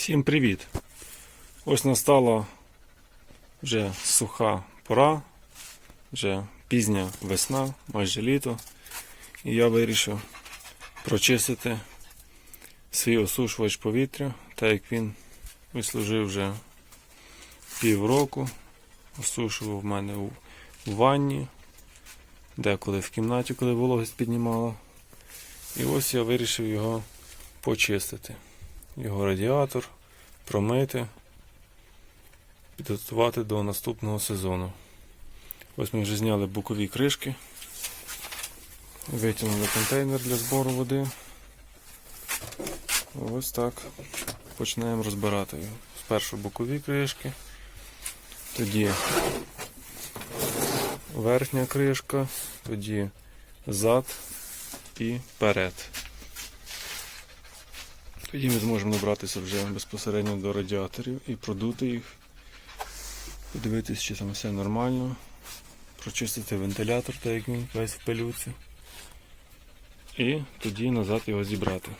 Всім привіт! Ось настала вже суха пора, вже пізня весна, майже літо. І я вирішив прочистити свій осушувач повітря, так як він вислужив вже півроку. Осушував в мене у, ванні, деколи в кімнаті, коли вологість піднімала. І ось я вирішив його почистити його радіатор, промити, підготувати до наступного сезону. Ось ми вже зняли бокові кришки, витягнули контейнер для збору води. Ось так починаємо розбирати його. Спершу бокові кришки, тоді верхня кришка, тоді зад і перед. Тоді ми зможемо набратися вже безпосередньо до радіаторів і продути їх, подивитися, чи там все нормально, прочистити вентилятор, так як він весь в пилюці, і тоді назад його зібрати.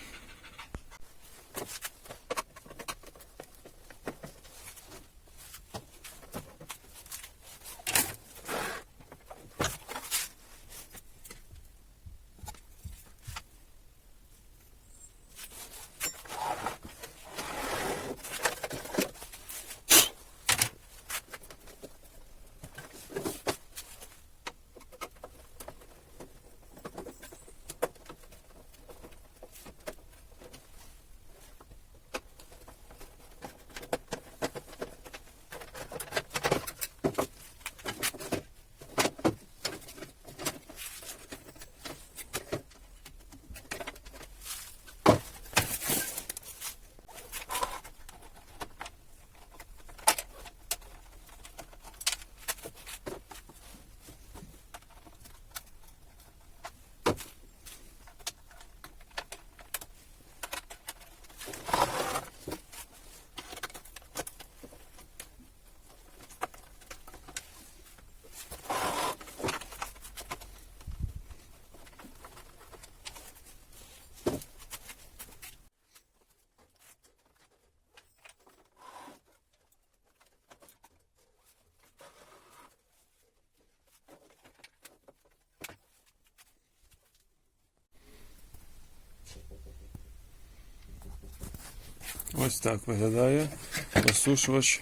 Ось так виглядає розсушувач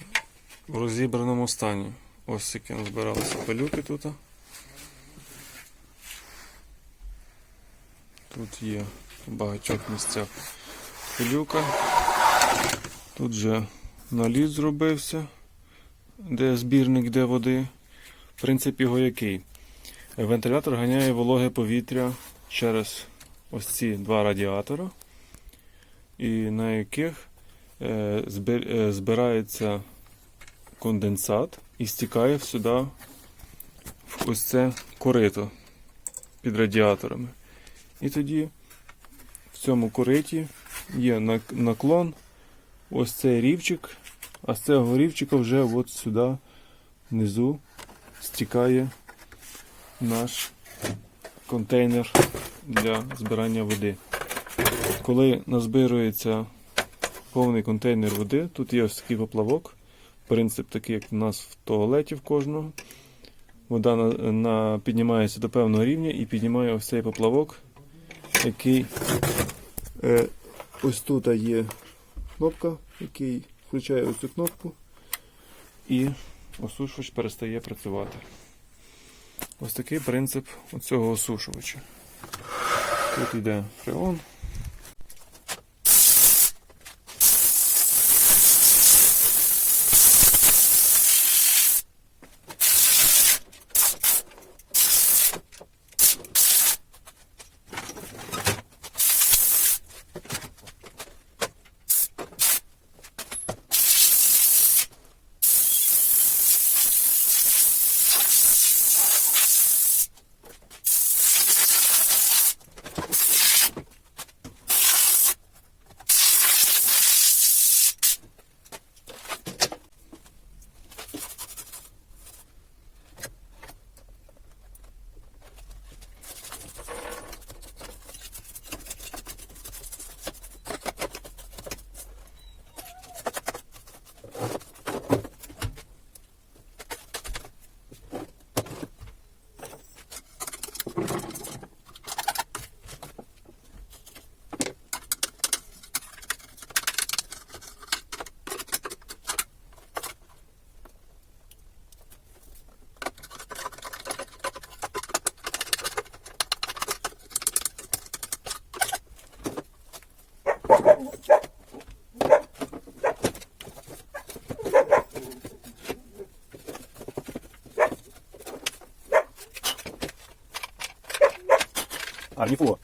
в розібраному стані. Ось таки збиралися пилюки тут. Тут є в багатьох місцях пилюка. Тут вже наліт зробився, де збірник, де води. Принцип його який? Вентилятор ганяє вологе повітря через ось ці два радіатора, і на яких збирається конденсат і стікає сюди в ось це корито під радіаторами. І тоді в цьому кориті є наклон, ось цей рівчик, а з цього рівчика вже от сюди внизу стікає наш контейнер для збирання води. Коли назбирується повний контейнер води, тут є ось такий поплавок. Принцип такий, як у нас в туалеті в кожного. Вода на, на, піднімається до певного рівня і піднімає ось цей поплавок, який е, ось тут є кнопка, який включає ось цю кнопку, і осушувач перестає працювати. Ось такий принцип цього осушувача. Тут йде фреон. 啊，你说。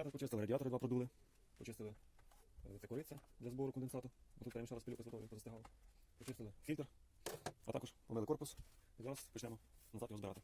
Вентилятор почистили, радіатори два продули. Почистили е, це кориця для збору конденсату. Бо тут перемішали з пилюкою з водою, позастигало. Почистили фільтр, а також помили корпус. І зараз почнемо назад його збирати.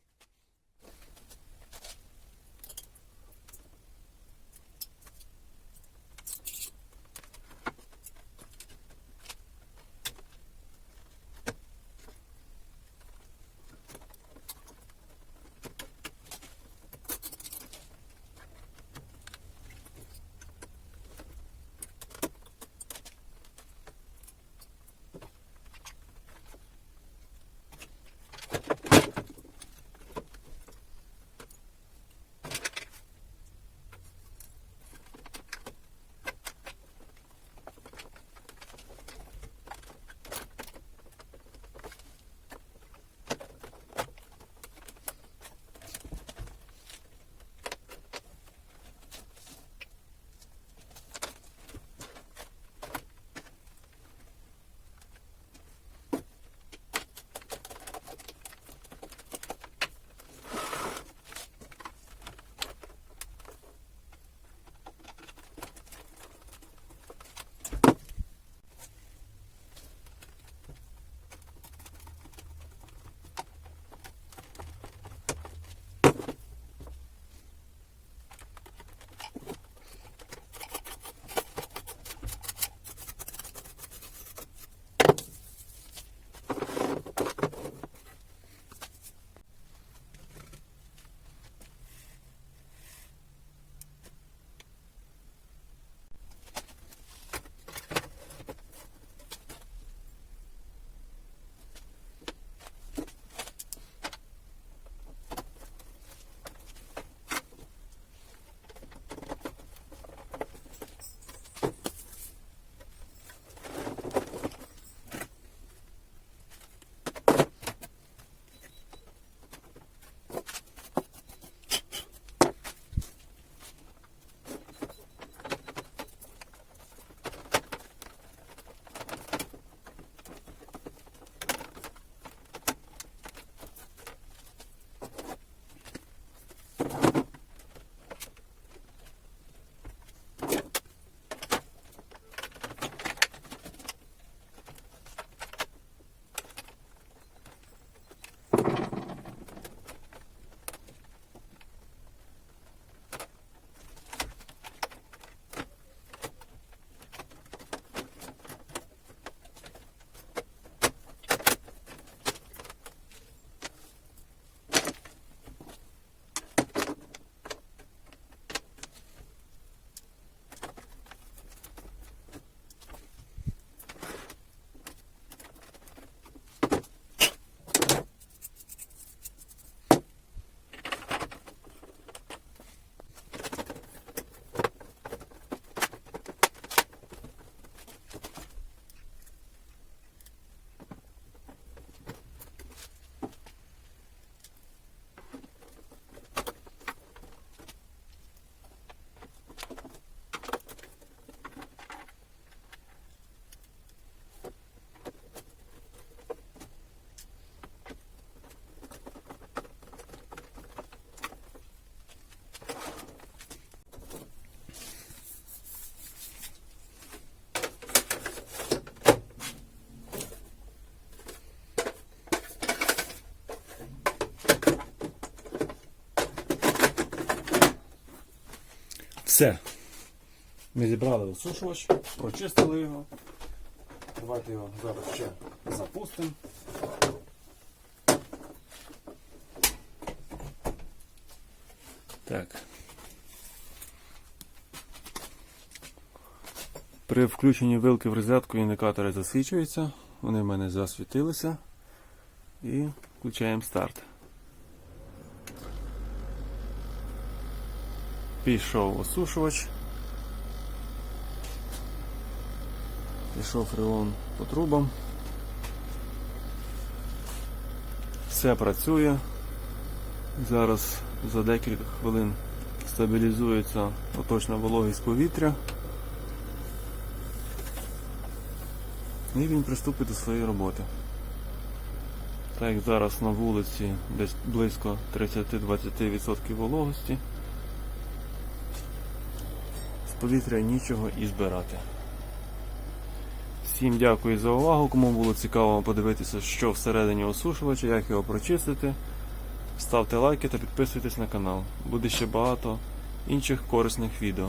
Все. Ми зібрали осушувач, прочистили його. Давайте його зараз ще запустимо. Так. При включенні вилки в розетку індикатори засвічуються. Вони в мене засвітилися. І включаємо старт. Пішов осушувач. Пішов фреон по трубам. Все працює. Зараз за декілька хвилин стабілізується оточна вологість повітря. І він приступить до своєї роботи. Так як зараз на вулиці десь близько 30-20% вологості. Повітря нічого і збирати. Всім дякую за увагу. Кому було цікаво подивитися, що всередині осушувача, як його прочистити. Ставте лайки та підписуйтесь на канал. Буде ще багато інших корисних відео.